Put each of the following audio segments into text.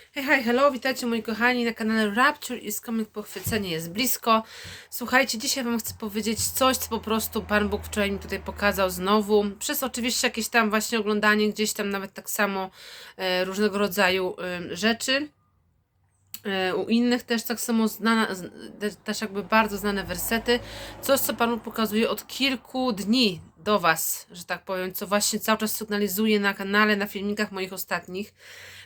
Hej, hej, hello, witajcie moi kochani na kanale Rapture i Coming Pochwycenie jest blisko. Słuchajcie, dzisiaj Wam chcę powiedzieć coś, co po prostu Pan Bóg wczoraj mi tutaj pokazał znowu. Przez oczywiście jakieś tam właśnie oglądanie, gdzieś tam nawet tak samo e, różnego rodzaju e, rzeczy. E, u innych też tak samo znana, też jakby bardzo znane wersety. Coś, co Pan Bóg pokazuje od kilku dni do Was, że tak powiem, co właśnie cały czas sygnalizuje na kanale, na filmikach moich ostatnich,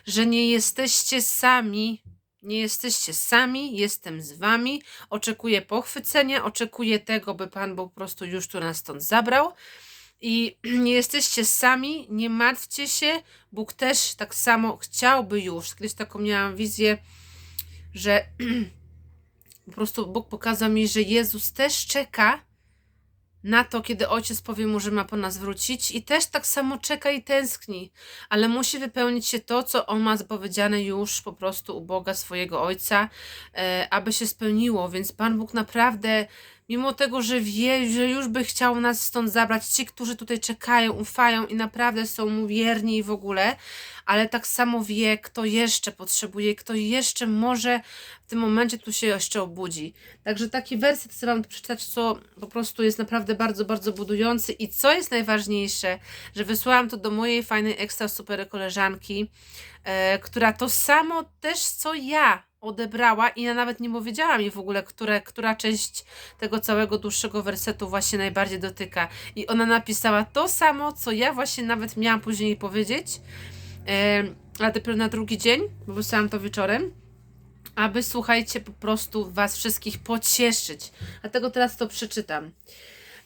że nie jesteście sami. Nie jesteście sami, jestem z wami. Oczekuję pochwycenia, oczekuję tego, by Pan Bóg po prostu już tu nas stąd zabrał. I nie jesteście sami, nie martwcie się. Bóg też tak samo chciałby już. Kiedyś taką miałam wizję, że po prostu Bóg pokazał mi, że Jezus też czeka na to, kiedy ojciec powie mu, że ma po nas wrócić, i też tak samo czeka i tęskni, ale musi wypełnić się to, co on ma zapowiedziane już po prostu u Boga swojego ojca, e, aby się spełniło. Więc Pan Bóg naprawdę, mimo tego, że wie, że już by chciał nas stąd zabrać, ci, którzy tutaj czekają, ufają i naprawdę są mu wierni i w ogóle, ale tak samo wie, kto jeszcze potrzebuje, kto jeszcze może w tym momencie tu się jeszcze obudzi. Także taki werset chcę Wam przeczytać, co po prostu jest naprawdę bardzo, bardzo budujący i co jest najważniejsze, że wysłałam to do mojej fajnej ekstra super koleżanki, e, która to samo też co ja odebrała i ja nawet nie powiedziała mi w ogóle, które, która część tego całego dłuższego wersetu właśnie najbardziej dotyka. I ona napisała to samo, co ja właśnie nawet miałam później powiedzieć, ale dopiero na drugi dzień, bo wysłałam to wieczorem aby słuchajcie, po prostu Was wszystkich pocieszyć. Dlatego teraz to przeczytam.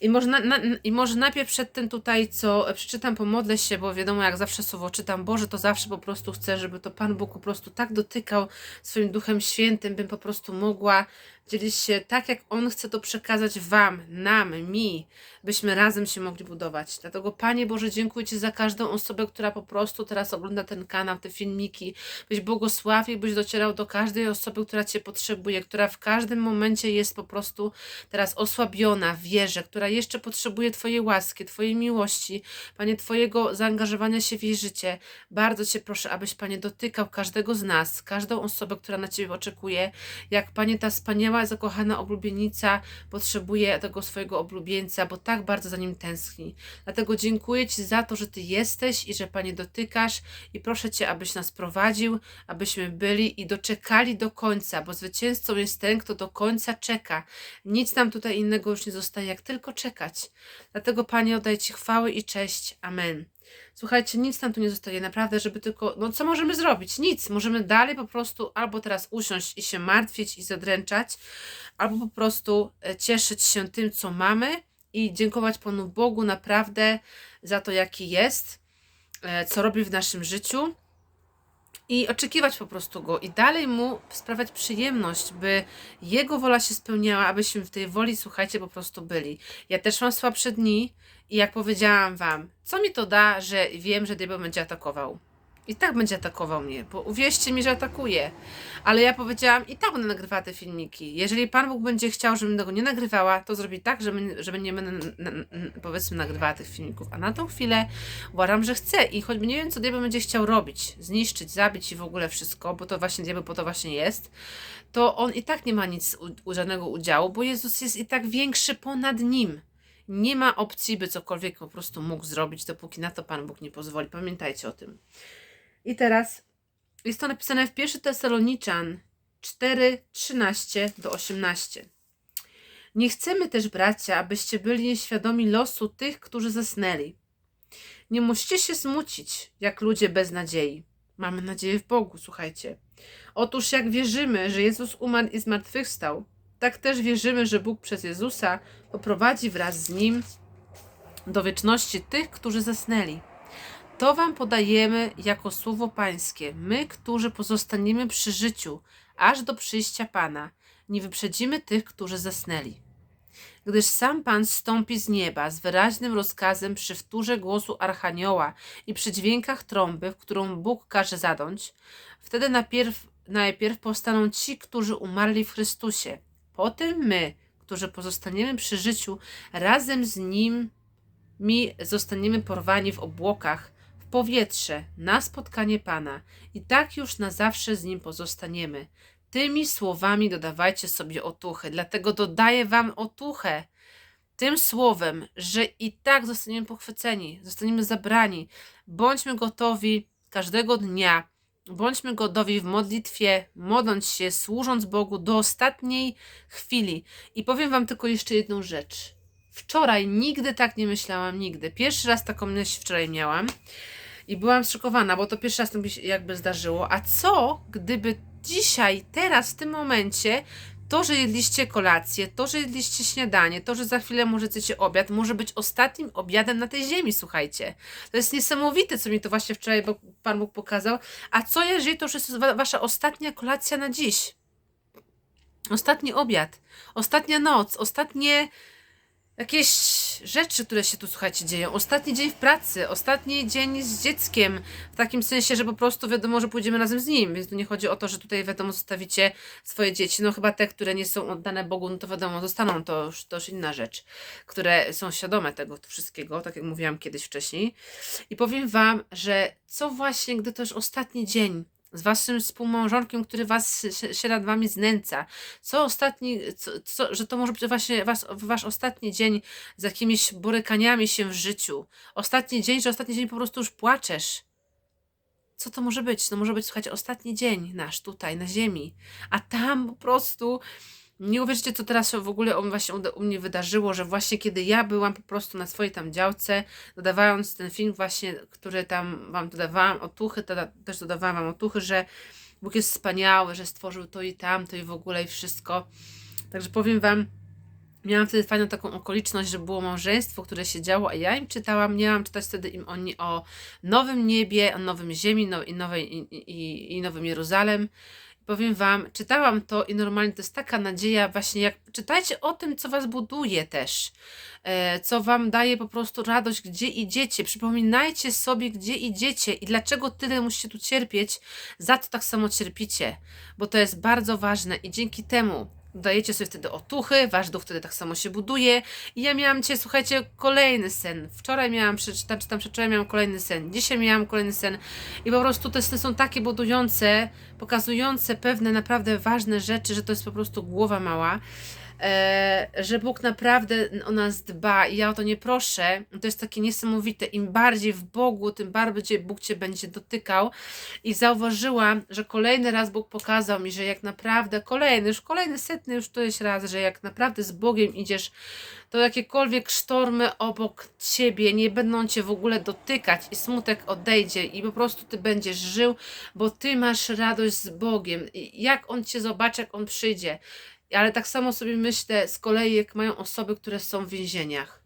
I może, na, na, I może najpierw przed tym tutaj, co przeczytam, pomodlę się, bo wiadomo, jak zawsze słowo czytam, Boże, to zawsze po prostu chcę, żeby to Pan Bóg po prostu tak dotykał swoim Duchem Świętym, bym po prostu mogła dzielić się tak, jak On chce to przekazać Wam, nam, mi, byśmy razem się mogli budować. Dlatego, Panie Boże, dziękuję Ci za każdą osobę, która po prostu teraz ogląda ten kanał, te filmiki, byś błogosławił, byś docierał do każdej osoby, która Cię potrzebuje, która w każdym momencie jest po prostu teraz osłabiona w wierze, która jeszcze potrzebuje Twojej łaski, Twojej miłości, Panie, Twojego zaangażowania się w jej życie. Bardzo Cię proszę, abyś, Panie, dotykał każdego z nas, każdą osobę, która na Ciebie oczekuje, jak, Panie, ta wspaniała, zakochana oblubienica potrzebuje tego swojego oblubieńca, bo tak bardzo za nim tęskni. Dlatego dziękuję Ci za to, że Ty jesteś i że, Panie, dotykasz i proszę Cię, abyś nas prowadził, abyśmy byli i doczekali do końca, bo zwycięzcą jest ten, kto do końca czeka. Nic nam tutaj innego już nie zostaje, jak tylko czekać. Dlatego, Panie, oddaję Ci chwały i cześć. Amen. Słuchajcie, nic nam tu nie zostaje, naprawdę, żeby tylko, no co możemy zrobić? Nic. Możemy dalej po prostu albo teraz usiąść i się martwić i zadręczać, albo po prostu e, cieszyć się tym, co mamy i dziękować Panu Bogu naprawdę za to, jaki jest, e, co robi w naszym życiu i oczekiwać po prostu Go i dalej Mu sprawiać przyjemność, by Jego wola się spełniała, abyśmy w tej woli, słuchajcie, po prostu byli. Ja też mam słabsze dni i jak powiedziałam Wam, co mi to da, że wiem, że diabeł będzie atakował. I tak będzie atakował mnie, bo uwierzcie mi, że atakuje. Ale ja powiedziałam, i tak będę nagrywała te filmiki. Jeżeli Pan Bóg będzie chciał, żebym tego nie nagrywała, to zrobi tak, że, my, że nie będę, powiedzmy, nagrywała tych filmików. A na tą chwilę uważam, że chcę. I choćby nie wiem, co diabeł będzie chciał robić, zniszczyć, zabić i w ogóle wszystko, bo to właśnie diabeł po to właśnie jest, to on i tak nie ma nic, u żadnego udziału, bo Jezus jest i tak większy ponad nim. Nie ma opcji, by cokolwiek po prostu mógł zrobić, dopóki na to Pan Bóg nie pozwoli. Pamiętajcie o tym. I teraz jest to napisane w 1 Tesaloniczan 4, 13 do 18. Nie chcemy też, bracia, abyście byli nieświadomi losu tych, którzy zasnęli. Nie musicie się smucić, jak ludzie bez nadziei. Mamy nadzieję w Bogu, słuchajcie. Otóż jak wierzymy, że Jezus umarł i zmartwychwstał, tak też wierzymy, że Bóg przez Jezusa poprowadzi wraz z Nim do wieczności tych, którzy zasnęli. To wam podajemy jako słowo pańskie, my, którzy pozostaniemy przy życiu, aż do przyjścia Pana. Nie wyprzedzimy tych, którzy zasnęli. Gdyż sam Pan stąpi z nieba z wyraźnym rozkazem przy wtórze głosu Archanioła i przy dźwiękach trąby, w którą Bóg każe zadąć, wtedy najpierw, najpierw powstaną ci, którzy umarli w Chrystusie. Potem my, którzy pozostaniemy przy życiu, razem z Nim mi zostaniemy porwani w obłokach powietrze na spotkanie Pana i tak już na zawsze z Nim pozostaniemy. Tymi słowami dodawajcie sobie otuchy, dlatego dodaję Wam otuchę tym słowem, że i tak zostaniemy pochwyceni, zostaniemy zabrani. Bądźmy gotowi każdego dnia, bądźmy gotowi w modlitwie, modląc się, służąc Bogu do ostatniej chwili. I powiem Wam tylko jeszcze jedną rzecz. Wczoraj nigdy tak nie myślałam, nigdy. Pierwszy raz taką myśl wczoraj miałam i byłam zszokowana, bo to pierwszy raz to mi się jakby zdarzyło. A co, gdyby dzisiaj, teraz, w tym momencie to, że jedliście kolację, to, że jedliście śniadanie, to, że za chwilę może chcecie obiad, może być ostatnim obiadem na tej ziemi, słuchajcie. To jest niesamowite, co mi to właśnie wczoraj Bóg- Pan Bóg pokazał. A co jeżeli to już jest wa- wasza ostatnia kolacja na dziś? Ostatni obiad, ostatnia noc, ostatnie jakieś rzeczy, które się tu, słuchajcie, dzieją. Ostatni dzień w pracy, ostatni dzień z dzieckiem, w takim sensie, że po prostu wiadomo, że pójdziemy razem z nim, więc tu nie chodzi o to, że tutaj wiadomo, zostawicie swoje dzieci, no chyba te, które nie są oddane Bogu, no to wiadomo, zostaną, to już, to już inna rzecz, które są świadome tego wszystkiego, tak jak mówiłam kiedyś wcześniej. I powiem Wam, że co właśnie, gdy to już ostatni dzień, z waszym współmałżonkiem, który was się, się nad wami znęca. Co ostatni, co, co, że to może być właśnie was, wasz ostatni dzień z jakimiś borykaniami się w życiu. Ostatni dzień, że ostatni dzień po prostu już płaczesz. Co to może być? To może być, słuchajcie, ostatni dzień nasz tutaj, na ziemi. A tam po prostu nie uwierzycie, co teraz się w ogóle właśnie u mnie wydarzyło, że właśnie kiedy ja byłam po prostu na swojej tam działce, dodawając ten film właśnie, który tam wam dodawałam, otuchy, to też dodawałam wam otuchy, że Bóg jest wspaniały, że stworzył to i tamto i w ogóle i wszystko. Także powiem wam, Miałam wtedy fajną taką okoliczność, że było małżeństwo, które się działo, a ja im czytałam, miałam czytać wtedy im oni o nowym niebie, o nowym ziemi no, i, nowej, i, i, i nowym Jeruzalem. Powiem Wam, czytałam to i normalnie to jest taka nadzieja, właśnie jak czytajcie o tym, co Was buduje też, e, co Wam daje po prostu radość, gdzie idziecie. Przypominajcie sobie, gdzie idziecie i dlaczego tyle musicie tu cierpieć, za to tak samo cierpicie, bo to jest bardzo ważne i dzięki temu dajecie sobie wtedy otuchy, wasz duch wtedy tak samo się buduje. I ja miałam dzisiaj, słuchajcie, kolejny sen. Wczoraj miałam, przeczytać, czy tam przedwczoraj miałam kolejny sen. Dzisiaj miałam kolejny sen. I po prostu te sny są takie budujące, pokazujące pewne naprawdę ważne rzeczy, że to jest po prostu głowa mała. E, że Bóg naprawdę o nas dba i ja o to nie proszę. To jest takie niesamowite. Im bardziej w Bogu, tym bardziej Bóg Cię będzie dotykał. I zauważyłam, że kolejny raz Bóg pokazał mi, że jak naprawdę, kolejny, już kolejny setny już to jest raz, że jak naprawdę z Bogiem idziesz, to jakiekolwiek sztormy obok Ciebie nie będą Cię w ogóle dotykać i smutek odejdzie i po prostu Ty będziesz żył, bo Ty masz radość z Bogiem. I jak On Cię zobaczy, jak On przyjdzie. Ale tak samo sobie myślę z kolei, jak mają osoby, które są w więzieniach.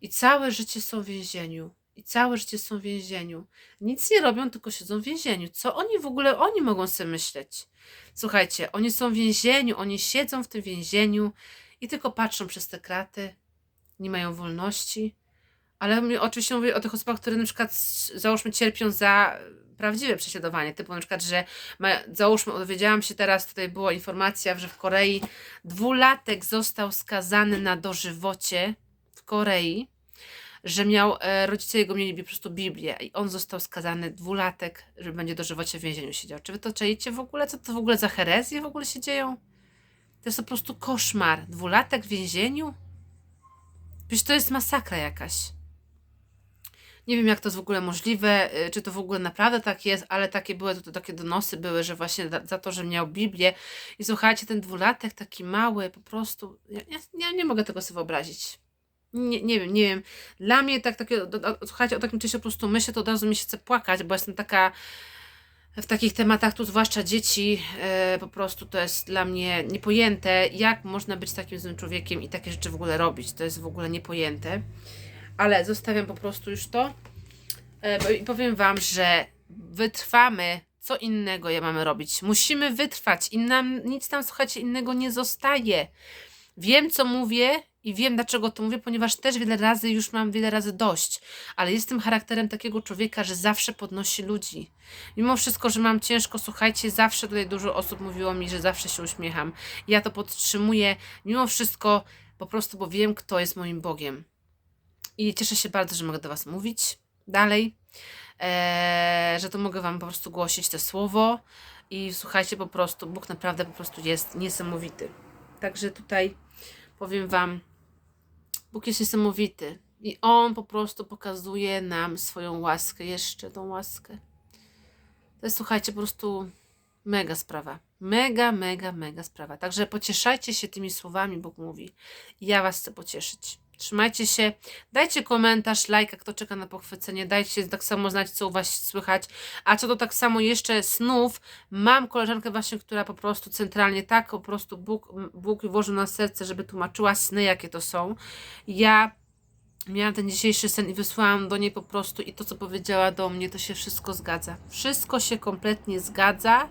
I całe życie są w więzieniu. I całe życie są w więzieniu. Nic nie robią, tylko siedzą w więzieniu. Co oni w ogóle, oni mogą sobie myśleć? Słuchajcie, oni są w więzieniu, oni siedzą w tym więzieniu i tylko patrzą przez te kraty. Nie mają wolności. Ale oczywiście mówię o tych osobach, które na przykład, załóżmy, cierpią za prawdziwe prześladowanie. Typu na przykład, że ma, załóżmy, dowiedziałam się teraz, tutaj była informacja, że w Korei dwulatek został skazany na dożywocie w Korei, że miał, e, rodzice jego mieli po prostu Biblię i on został skazany dwulatek, że będzie dożywocie w więzieniu siedział. Czy wy to czaicie w ogóle? Co to w ogóle za herezje w ogóle się dzieją? To jest po prostu koszmar. Dwulatek w więzieniu? Przecież to jest masakra jakaś. Nie wiem, jak to jest w ogóle możliwe, y, czy to w ogóle naprawdę tak jest, ale takie były, to, takie donosy były, że właśnie za, to, że miał Biblię i słuchajcie, ten dwulatek taki mały, po prostu, ja, ja, nie mogę tego sobie wyobrazić. Nie, nie wiem, nie wiem. Dla mnie tak, takie, słuchajcie, o takim czasie po prostu myślę, to od razu mi się chce płakać, bo jestem taka w takich tematach, tu zwłaszcza dzieci, e, po prostu to jest dla mnie niepojęte, jak można być takim złym człowiekiem i takie rzeczy w ogóle robić. To jest w ogóle niepojęte. Ale zostawiam po prostu już to. E, I powiem Wam, że wytrwamy. Co innego ja mamy robić? Musimy wytrwać i nam nic tam, słuchajcie, innego nie zostaje. Wiem, co mówię i wiem, dlaczego to mówię, ponieważ też wiele razy już mam wiele razy dość, ale jestem charakterem takiego człowieka, że zawsze podnosi ludzi. Mimo wszystko, że mam ciężko, słuchajcie, zawsze tutaj dużo osób mówiło mi, że zawsze się uśmiecham. Ja to podtrzymuję, mimo wszystko, po prostu, bo wiem, kto jest moim Bogiem. I cieszę się bardzo, że mogę do Was mówić dalej. e, że to mogę Wam po prostu głosić to słowo i słuchajcie po prostu, Bóg naprawdę po prostu jest niesamowity. Także tutaj powiem Wam, Bóg jest niesamowity i On po prostu pokazuje nam swoją łaskę, jeszcze tą łaskę. To jest, słuchajcie, po prostu mega sprawa. Mega, mega, mega sprawa. Także pocieszajcie się tymi słowami, Bóg mówi. Ja Was chcę pocieszyć. Trzymajcie się, dajcie komentarz, lajka, kto czeka na pochwycenie, dajcie tak samo znać, co u Was słychać. A co do tak samo jeszcze snów, mam koleżankę właśnie, która po prostu centralnie tak po prostu Bóg, Bóg włożył na serce, żeby tłumaczyła sny, jakie to są. Ja miałam ten dzisiejszy sen i wysłałam do niej po prostu i to, co powiedziała do mnie, to się wszystko zgadza. Wszystko się kompletnie zgadza.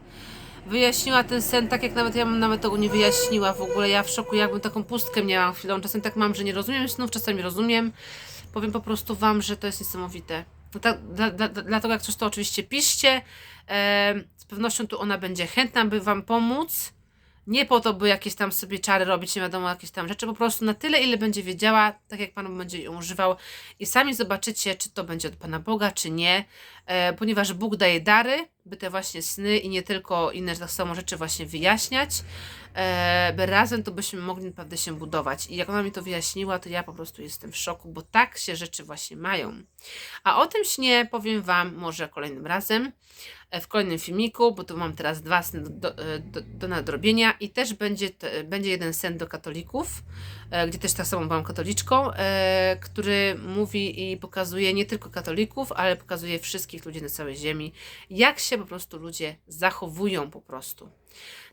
Wyjaśniła ten sen tak, jak nawet ja bym nawet tego nie wyjaśniła w ogóle. Ja w szoku, jakbym taką pustkę miałam chwilą. Czasem tak mam, że nie rozumiem snów, czasami rozumiem. Powiem po prostu Wam, że to jest niesamowite. No tak, dla, dla, dla- dlatego jak coś to oczywiście piszcie. E, z pewnością tu ona będzie chętna, by Wam pomóc. Nie po to, by jakieś tam sobie czary robić, nie wiadomo, jakieś tam rzeczy, po prostu na tyle, ile będzie wiedziała, tak jak Pan będzie ją używał i sami zobaczycie, czy to będzie od Pana Boga, czy nie, e, ponieważ Bóg daje dary, by te właśnie sny i nie tylko inne tak samo rzeczy właśnie wyjaśniać, e, by razem to byśmy mogli naprawdę się budować. I jak ona mi to wyjaśniła, to ja po prostu jestem w szoku, bo tak się rzeczy właśnie mają. A o tym śnie powiem Wam może kolejnym razem, e, w kolejnym filmiku, bo tu mam teraz dwa sny do, do, do, nadrobienia i też będzie, będzie jeden sen do katolików, gdzie też tak samo byłam katoliczką, e, który mówi i pokazuje nie tylko katolików, ale pokazuje wszystkich ludzi na całej ziemi, jak się po prostu ludzie zachowują po prostu.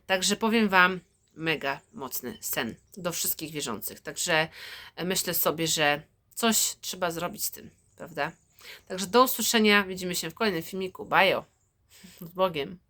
Także powiem Wam, mega mocny sen do wszystkich wierzących. Także e, myślę sobie, że coś trzeba zrobić z tym, prawda? Także do usłyszenia, widzimy się w kolejnym filmiku. Bajo! Z Bogiem!